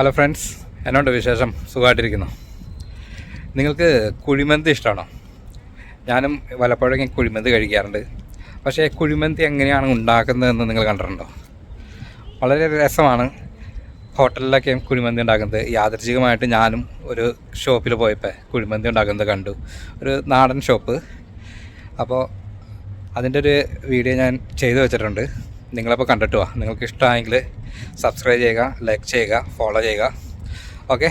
Hello friends എന്നോണ്ട് വിശേഷം? സുഖമായിട്ടിരിക്കുന്നു. നിങ്ങൾക്ക് കുഴിമന്തി ഇഷ്ടമാണോ ഞാനും വല്ലപ്പോഴൊക്കെ കുഴിമന്തി കഴിക്കാറുണ്ട്. പക്ഷേ കുഴിമന്തി എങ്ങനെയാണ് ഉണ്ടാക്കുന്നതെന്ന് നിങ്ങൾ കണ്ടിട്ടുണ്ടോ? വളരെ രസമാണ് ഹോട്ടലിലൊക്കെ കുഴിമന്തി ഉണ്ടാക്കുന്നത്. യാദൃച്ഛികമായിട്ട് ഞാനും ഒരു ഷോപ്പിൽ പോയപ്പോൾ കുഴിമന്തി ഉണ്ടാക്കുന്നത് കണ്ടു. ഒരു നാടൻ ഷോപ്പ്. അപ്പോൾ അതിന്റെ ഒരു വീഡിയോ ഞാൻ ചെയ്തു വെച്ചിട്ടുണ്ട്. നിങ്ങളപ്പോൾ കണ്ടിട്ട് വാ. നിങ്ങൾക്ക് ഇഷ്ടമായെങ്കിൽ സബ്സ്ക്രൈബ് ചെയ്യുക ലൈക്ക് ചെയ്യുക ഫോളോ ചെയ്യുക. ഓക്കെ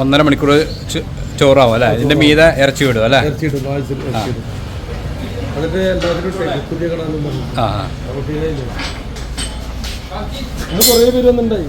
ഒന്നര മണിക്കൂർ ചോറാവും അല്ലേ? ഇതിന്റെ മീത ഇറച്ചി വിടും അല്ലേ? വായിച്ചിട്ട് ആ കുറേ പേര് വന്നിട്ടുണ്ടായി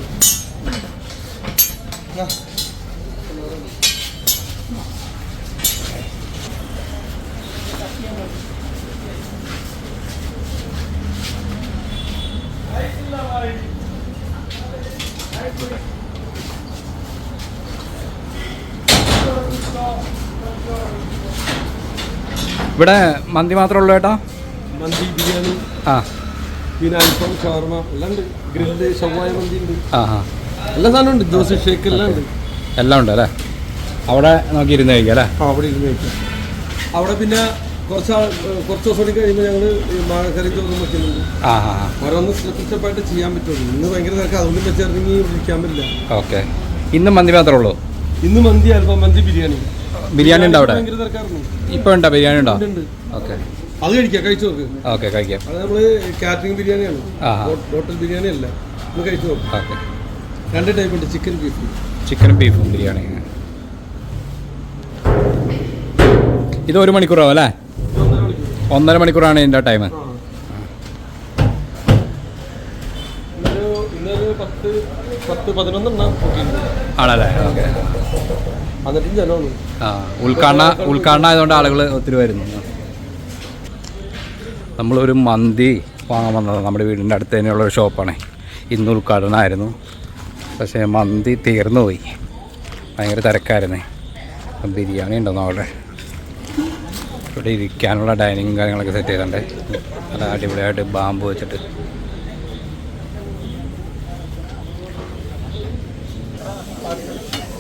ഇവിടെ മന്തി മാത്രമേ ഉള്ളൂ ഏട്ടാ? മന്തി ബിരിയാണി ആ. പിന്നെ അൽഫാം ഷവർമ എല്ലാം ഉണ്ട്. ഗ്രില്ല് ഷവായ മന്തി ഉണ്ട്. ആ ആ. എല്ലാ സാധനവും ഉണ്ട്. ദോശ ഷേക്ക് എല്ലാം ഉണ്ട്. എല്ലാം ഉണ്ട് അല്ലേ? അവിടെ നോക്കി ഇരുന്ന് കഴിക്കാം അല്ലേ? ആ അവിടെ ഇരുന്ന് കഴിക്കാം. അവിടെ പിന്നെ കുറച്ച് കുറച്ച് ദിവസം കൂടി കഴിയുമ്പോൾ ഞങ്ങൾ മാങ്ങക്കറി ചോറും വെക്കുന്നുണ്ട്. ആ ആ ഓരോന്ന് സ്റ്റെപ്പ് സ്റ്റെപ്പായിട്ട് ചെയ്യാൻ പറ്റുള്ളൂ. ഇന്ന് ഭയങ്കര തിരക്ക്. അതുകൊണ്ട് വെച്ചിറങ്ങി വിളിക്കാൻ പറ്റില്ല. ഓക്കെ. ഇന്ന് മന്തി മാത്രമേ ഉള്ളൂ? ഇന്ന് മന്തി അൽഫാം മന്തി ബിരിയാണി. ബിരിയാണി ഉണ്ടോ അവിടെ? ഇപ്പൊ ഉണ്ടോ ബിരിയാണി ഉണ്ടോ. ഓക്കെ. അത് കഴിക്കാം കഴിച്ചു നോക്ക്. ഓക്കെ കഴിക്കാം. അത് നമ്മൾ കാറ്ററിംഗ് ബിരിയാണിയാണ്. ഹോട്ടൽ ബിരിയാണി അല്ല നമ്മൾ കഴിച്ചു നോക്ക്. ഓക്കെ. രണ്ട് ടൈപ്പ് ഉണ്ട് ചിക്കൻ ബീഫ് ചിക്കൻ ബീഫും ബിരിയാണി. ഇത് ഒരു മണിക്കൂറാവും അല്ലേ? ഒന്നര മണിക്കൂറാണ് ഇതിന്റെ ടൈം പത്ത് പതിനൊന്നെണ്ണം ആണല്ലേ? ഓക്കെ. എന്നിട്ടും ജനമാണ് ആ ഉദ്ഘാടന ഉദ്ഘാടനം ആയതുകൊണ്ട് ആളുകൾ ഒത്തിരി വരുന്നു. നമ്മളൊരു മന്തി വാങ്ങാൻ വന്നതാണ് നമ്മുടെ വീടിന്റെ അടുത്ത് തന്നെയുള്ള ഒരു ഷോപ്പാണ്. ഇന്ന് ഉദ്ഘാടനമായിരുന്നു പക്ഷേ മന്തി തീർന്നു പോയി. ഭയങ്കര തിരക്കായിരുന്നേ. അപ്പം ബിരിയാണി ഉണ്ടെന്നോ അവിടെ? ഇവിടെ ഇരിക്കാനുള്ള ഡൈനിങ് കാര്യങ്ങളൊക്കെ സെറ്റ് ചെയ്തിട്ടുണ്ട്. നല്ല അടിപൊളിയായിട്ട് ബാമ്പ് വെച്ചിട്ട്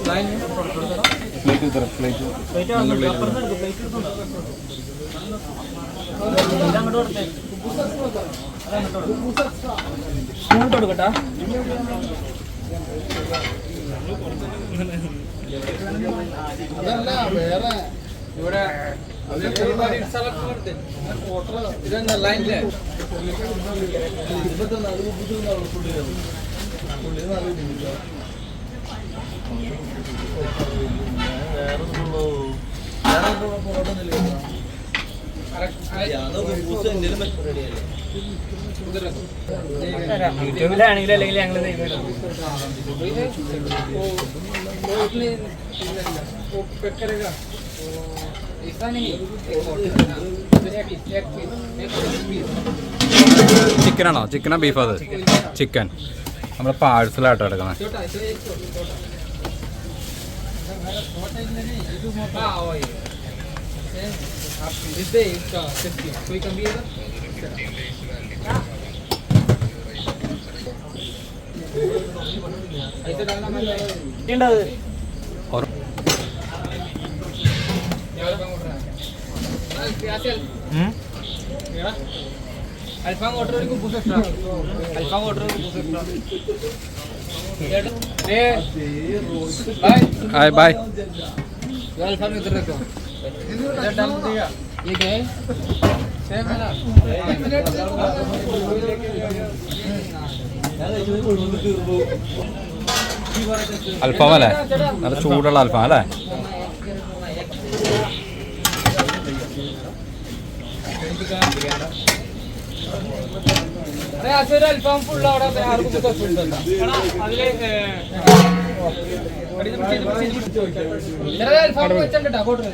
പ്ലേറ്റ് തരാം പ്ലേറ്റ് നല്ല പ്ലേറ്റ് കൊടുക്കട്ടാ അതല്ല വേറെ. ഇവിടെ ഇതെന്താ ലൈനിലെ ഇരുപത്തൊന്ന് അത് മുപ്പത്തി ഒന്ന് അവിടെ പുള്ളി പുള്ളി നല്ല യൂട്യൂബിലാണെങ്കിലും അല്ലെങ്കിൽ ഞങ്ങൾ ചിക്കനാണോ? ചിക്കനാ ബീഫ് അത്? ചിക്കൻ. നമ്മൾ പാഴ്സലായിട്ട് എടുക്കണം. और- അൽഫാം ഓർഡർ ഒരു കുബൂസ് എക്സ്ട്രാ അൽഫാം ഓർഡർ ഒരു കുബൂസ് എക്സ്ട്രാ हाय बाय अल्फाम इधर रखो इधर डाल दिया ये क्या है सेम है ना അൽഫാം അല്ലേ നല്ല ചൂടുള്ള അൽഫാം അല്ലേ अरे आज ഒരു അൽഫാം ഫുൾ അവിടെ അതിലെ അൽഫാം വെച്ചിട്ടാ കോട്ടർ